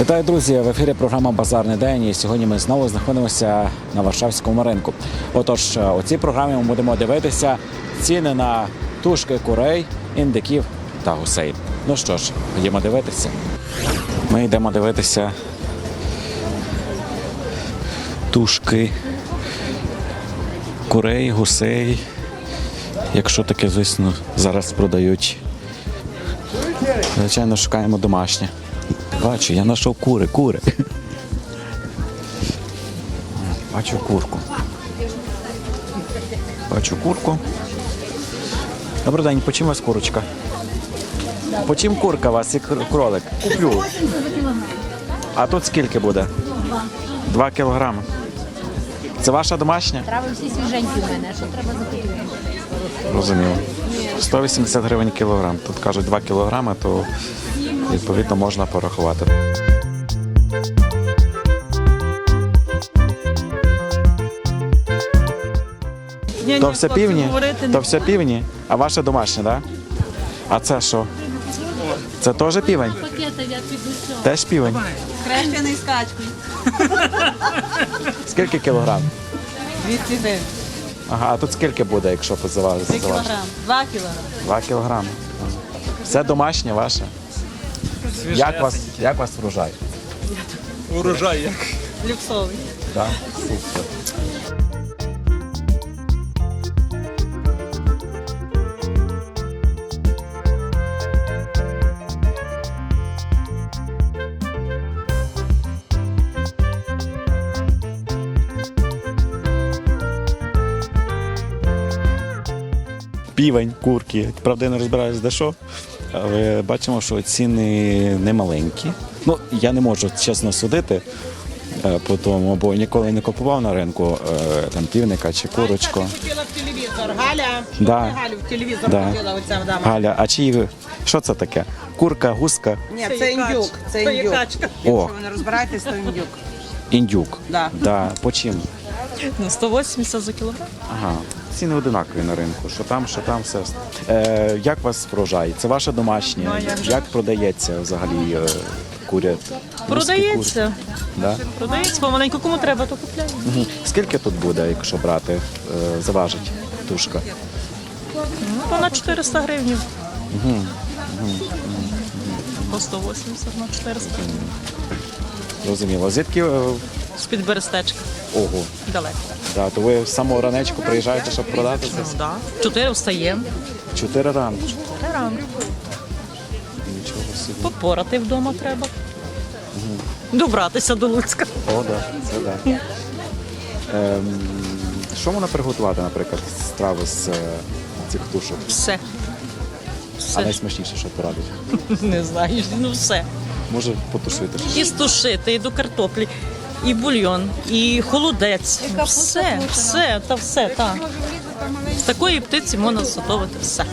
Вітаю, друзі! В ефірі програма Базарний день. І сьогодні ми знову знаходимося на Варшавському ринку. Отож, е, у цій програмі ми будемо дивитися ціни на тушки курей, індиків та гусей. Ну що ж, ходімо дивитися. Ми йдемо дивитися тушки курей, гусей. Якщо таке, звісно, зараз продають. Звичайно, шукаємо домашнє. Бачу, я знайшов кури, кури. Бачу курку. Бачу курку. Добрий день, по чим у вас курочка? По чим курка у вас і кролик? Куплю. А тут скільки буде? Два кілограми. Це ваша домашня? Трави всі свіженькі в мене. Що треба закупити? Розуміло. 180 гривень кілограм. Тут кажуть 2 кілограми, то відповідно можна порахувати. То все півні? То все півні? А ваше домашнє, так? А це що? Це теж півень? Теж півень? Хрещений з качкою. Скільки кілограм? 200 гривень. Ага, а тут скільки буде, якщо позаважити? 3 кілограм. 2 кілограм. Два кілограми. Все домашнє ваше? Як вас, як вас врожай? Урожай як. Люксовий. Да? Супер. Півень, курки. Правда, я не розбираюсь де що. Але бачимо, що ціни не маленькі. Ну, я не можу чесно судити е, по тому, бо ніколи не купував на ринку е, там півника чи курочку. Хотіла в телевізор. Галя, Да. Галю в телевізор Да. хотіла оця дама. Галя, а чиї? Що це таке? Курка, гуска, Ні, це індюк. Це Це індюк. качка. О. Якщо ви не розбираєтесь, то індюк. індюк. Да. Да. По чим? Ну, 180 за кілограм. Ага. Ціни одинакові на ринку. Що там, що там, все. Е, як вас врожай? Це ваше домашнє? Ну, а як же? Як продається взагалі е, куря? Продається. Да? Продається, помаленьку кому треба, то купляємо. Мгм. Скільки тут буде, якщо брати, е, заважить тушка? Ну, понад 400 гривень. По 180 на 400. Зрозуміло. Звідки? е, З-під берестечка. Ого. Далеко. Да, то ви з самого ранечку приїжджаєте, щоб продати Ну, це? да. Чотири встаємо. Чотири ранку. Чотири ранку. Нічого собі. Попорати вдома треба. Добратися до Луцька. О, да, це да. Ем, що можна приготувати, наприклад, з страви з е, цих тушок? Все. А Все. найсмачніше, що порадить? Не знаю, ну все. Може потушити. І стушити, і до картоплі, і бульйон, і холодець. Все, все, та все, так. З такої птиці можна зготовити все.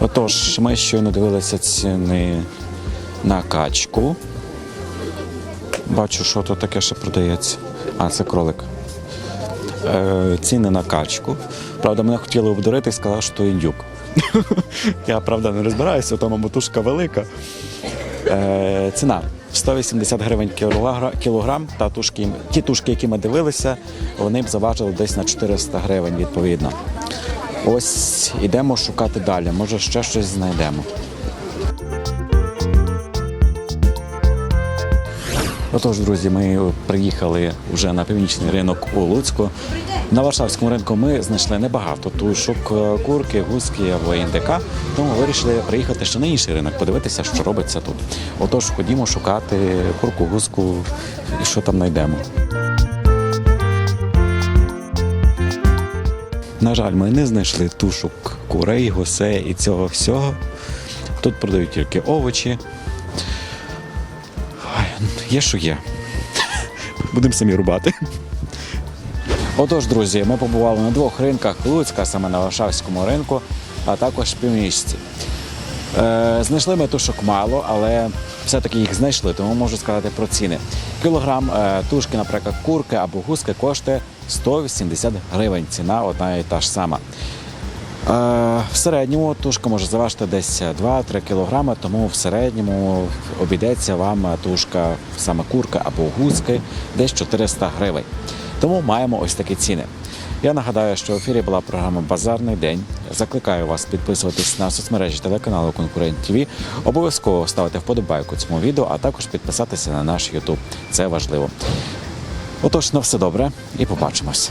Отож, ми щойно дивилися ціни на качку. Бачу, що тут таке ще продається. А, це кролик. Е, ціни на качку. Правда, мене хотіли обдурити і сказали, що індюк. Я правда не розбираюся, тому мотушка велика. Е, ціна 180 гривень кілограм. Та тушки, ті тушки, які ми дивилися, вони б заважили десь на 400 гривень відповідно. Ось ідемо шукати далі. Може, ще щось знайдемо. Отож, друзі, ми приїхали вже на північний ринок у Луцьку. На Варшавському ринку ми знайшли небагато тушок, е, курки, гуски або індика. Тому вирішили приїхати ще на інший ринок, подивитися, що робиться тут. Отож, ходімо шукати курку, гуску і що там знайдемо. На жаль, ми не знайшли тушок курей, гусей і цього всього. Тут продають тільки овочі. Є, що є. Будемо самі рубати. Отож, друзі, ми побували на двох ринках Луцька, саме на Варшавському ринку, а також в півмісті. Е, знайшли ми тушок мало, але все-таки їх знайшли, тому можу сказати про ціни. Кілограм е, тушки, наприклад, курки або гуски коштує 180 гривень. Ціна одна і та ж сама. Е, В середньому тушка може заважити десь 2-3 кілограми, тому в середньому обійдеться вам тушка, саме курка або гуски, десь 400 гривень. Тому маємо ось такі ціни. Я нагадаю, що в ефірі була програма Базарний день. Закликаю вас підписуватись на соцмережі телеканалу Конкурент ТВ. Обов'язково ставити вподобайку цьому відео, а також підписатися на наш YouTube. Це важливо. Отож, на все добре і побачимось.